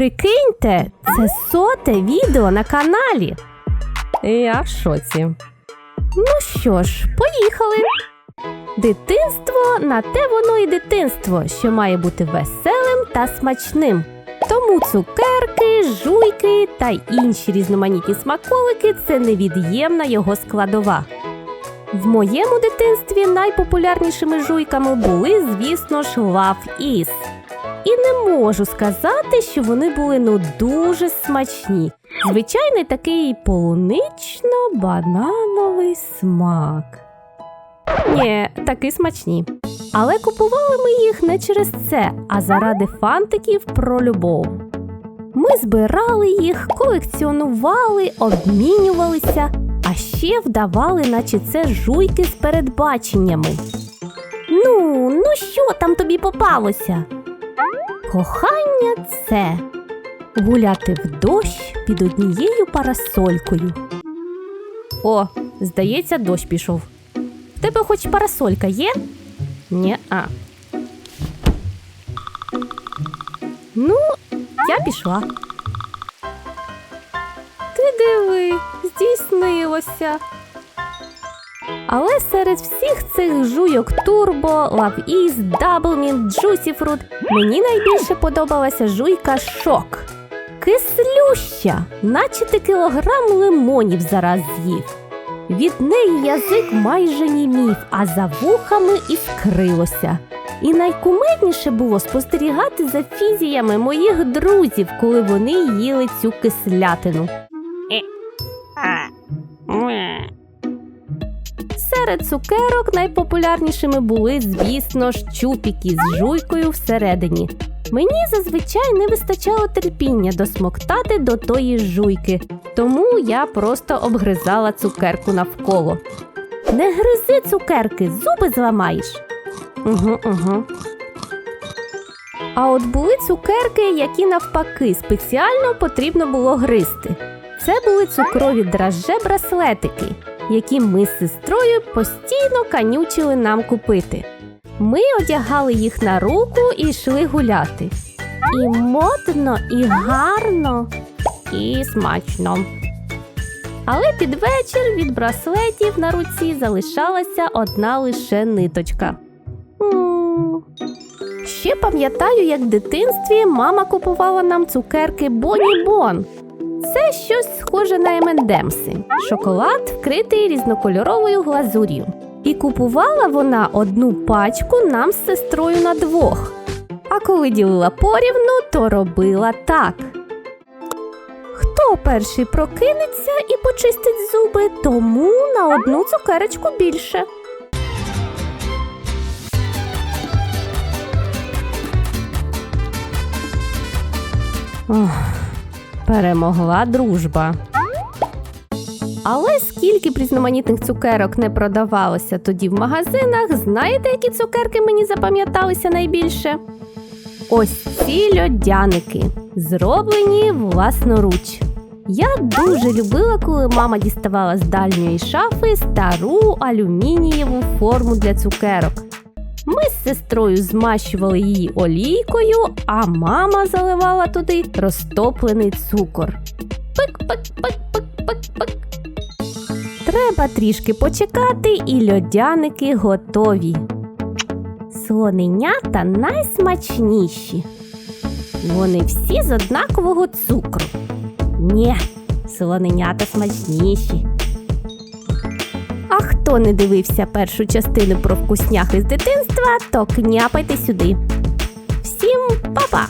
Прикиньте, це соте відео на каналі. Я в шоці. Ну що ж, поїхали. Дитинство на те воно і дитинство, що має бути веселим та смачним. Тому цукерки, жуйки та інші різноманітні смаколики це невід'ємна його складова. В моєму дитинстві найпопулярнішими жуйками були, звісно ж, Love Is. І не можу сказати, що вони були ну дуже смачні. Звичайний такий полунично-банановий смак. Ні, таки смачні. Але купували ми їх не через це, а заради фантиків про любов. Ми збирали їх, колекціонували, обмінювалися, а ще вдавали, наче це жуйки з передбаченнями. Ну, ну що там тобі попалося? Кохання це гуляти в дощ під однією парасолькою. О, здається, дощ пішов. В тебе хоч парасолька є? Ні, а. Ну, я пішла. Ти диви, здійснилося. Але серед всіх цих жуйок Double Mint, Juicy Fruit мені найбільше подобалася жуйка Шок. Кислюща, наче ти кілограм лимонів зараз з'їв. Від неї язик майже німів, а за вухами іскрилося. І найкумедніше було спостерігати за фізіями моїх друзів, коли вони їли цю кислятину. Серед цукерок найпопулярнішими були, звісно ж, чупіки з жуйкою всередині. Мені зазвичай не вистачало терпіння досмоктати до тої жуйки, тому я просто обгризала цукерку навколо. Не гризи цукерки, зуби зламаєш. Угу, угу. А от були цукерки, які навпаки спеціально потрібно було гризти. Це були цукрові драже браслетики, які ми з сестрою постійно канючили нам купити. Ми одягали їх на руку і йшли гуляти. І модно, і гарно, і смачно. Але під вечір від браслетів на руці залишалася одна лише ниточка. Ще пам'ятаю, як в дитинстві мама купувала нам цукерки Боні Бон. Це щось схоже на емендемси. Шоколад вкритий різнокольоровою глазур'ю. І купувала вона одну пачку нам з сестрою на двох. А коли ділила порівну, то робила так. Хто перший прокинеться і почистить зуби, тому на одну цукерочку більше. Ох, перемогла дружба. Але скільки б різноманітних цукерок не продавалося тоді в магазинах, знаєте, які цукерки мені запам'яталися найбільше? Ось ці льодяники, зроблені власноруч. Я дуже любила, коли мама діставала з дальньої шафи стару алюмінієву форму для цукерок. Ми з сестрою змащували її олійкою, а мама заливала туди розтоплений цукор. Пик-пик-пик-пик-пик-пик. Треба трішки почекати, і льодяники готові. Слоненята найсмачніші. Вони всі з однакового цукру. Нє, слоненята смачніші. Хто не дивився першу частину про вкусняхи з дитинства, то княпайте сюди. Всім па-па!